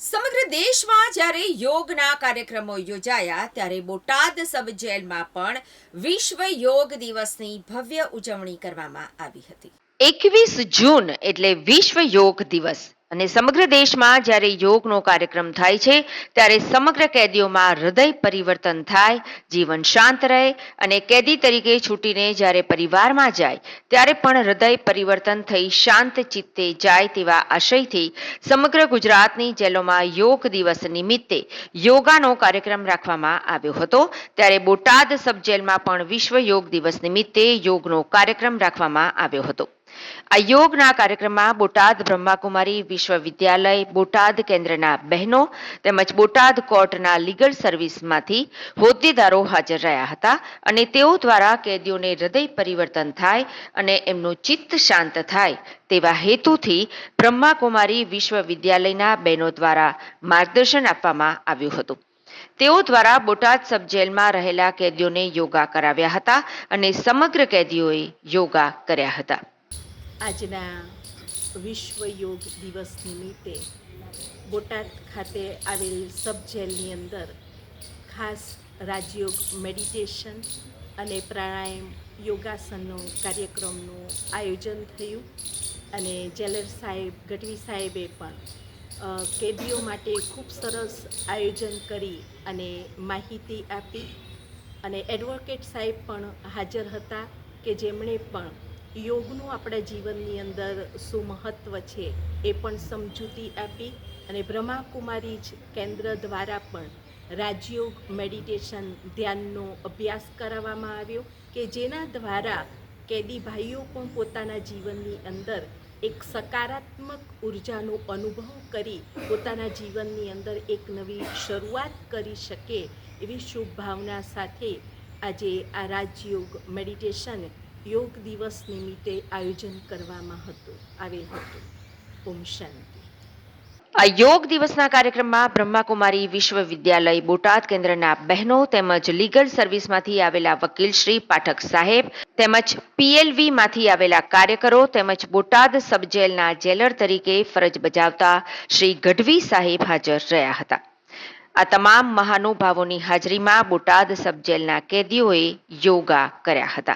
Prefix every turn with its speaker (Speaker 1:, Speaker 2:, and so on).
Speaker 1: સમગ્ર દેશમાં જ્યારે યોગના કાર્યક્રમો યોજાયા, ત્યારે બોટાદ સબ જેલમાં પણ વિશ્વ યોગ દિવસની ભવ્ય ઉજવણી કરવામાં આવી હતી.
Speaker 2: એકવીસ જૂન એટલે વિશ્વ યોગ દિવસ. અને સમગ્ર દેશમાં જ્યારે યોગનો કાર્યક્રમ થાય છે, ત્યારે સમગ્ર કેદીઓમાં હૃદય પરિવર્તન થાય, જીવન શાંત રહે અને કેદી તરીકે છૂટીને જ્યારે પરિવારમાં જાય, ત્યારે પણ હૃદય પરિવર્તન થઈ શાંત ચિત્તે જાય તેવા આશયથી સમગ્ર ગુજરાતની જેલોમાં યોગ દિવસ નિમિત્તે યોગાનો કાર્યક્રમ રાખવામાં આવ્યો હતો. ત્યારે બોટાદ સબ જેલમાં પણ વિશ્વ યોગ દિવસ નિમિત્તે યોગનો કાર્યક્રમ રાખવામાં આવ્યો હતો. આ યોગના કાર્યક્રમમાં બોટાદ બ્રહ્માકુમારી વિશ્વવિદ્યાલય, બોટાદ કેન્દ્રના બહેનો તેમજ બોટાદ કોર્ટના લીગલ સર્વિસમાંથી હોદ્દેદારો હાજર રહ્યા હતા અને તેઓ દ્વારા કેદીઓને હૃદય પરિવર્તન થાય અને એમનું ચિત્ત શાંત થાય તેવા હેતુથી બ્રહ્માકુમારી વિશ્વવિદ્યાલયના બહેનો દ્વારા માર્ગદર્શન આપવામાં આવ્યું હતું. તેઓ દ્વારા બોટાદ સબ જેલમાં રહેલા કેદીઓને યોગા કરાવ્યા હતા અને સમગ્ર કેદીઓએ યોગા કર્યા હતા.
Speaker 3: આજના વિશ્વ યોગ દિવસ નિમિત્તે બોટાદ ખાતે આવેલ સબ જેલની અંદર ખાસ રાજયોગ મેડિટેશન અને પ્રાણાયામ યોગાસનનો કાર્યક્રમનું આયોજન થયું અને જેલર સાહેબ, ગઢવી સાહેબે પણ કેદીઓ માટે ખૂબ સરસ આયોજન કરી અને માહિતી આપી. અને એડવોકેટ સાહેબ પણ હાજર હતા કે જેમણે પણ યોગનું આપણા જીવનની અંદર શું મહત્ત્વ છે, એ પણ સમજૂતી આપી અને બ્રહ્માકુમારી જ કેન્દ્ર દ્વારા પણ રાજયોગ મેડિટેશન ધ્યાનનો અભ્યાસ કરાવવામાં આવ્યો કે જેના દ્વારા કેદી ભાઈઓ પણ પોતાના જીવનની અંદર એક સકારાત્મક ઉર્જાનો અનુભવ કરી પોતાના જીવનની અંદર એક નવી શરૂઆત કરી શકે એવી શુભ ભાવના સાથે આજે આ રાજયોગ મેડિટેશન યોગ દિવસ નિમિત્તે આયોજન કરવામાં હતું, આવેલ હતું. ઓમ શાંતિ.
Speaker 2: આ યોગ દિવસના કાર્યક્રમમાં બ્રહ્માકુમારી વિશ્વવિદ્યાલય બોટાદ કેન્દ્રના બહેનો તેમજ લીગલ સર્વિસમાંથી આવેલા વકીલ શ્રી પાઠક સાહેબ તેમજ પીએલવીમાંથી આવેલા કાર્યકરો તેમજ બોટાદ સબ જેલના જેલર તરીકે ફરજ બજાવતા શ્રી ગઢવી સાહેબ હાજર રહ્યા હતા. આ તમામ મહાનુભાવોની હાજરીમાં બોટાદ સબ જેલના કેદીઓએ યોગા કર્યા હતા.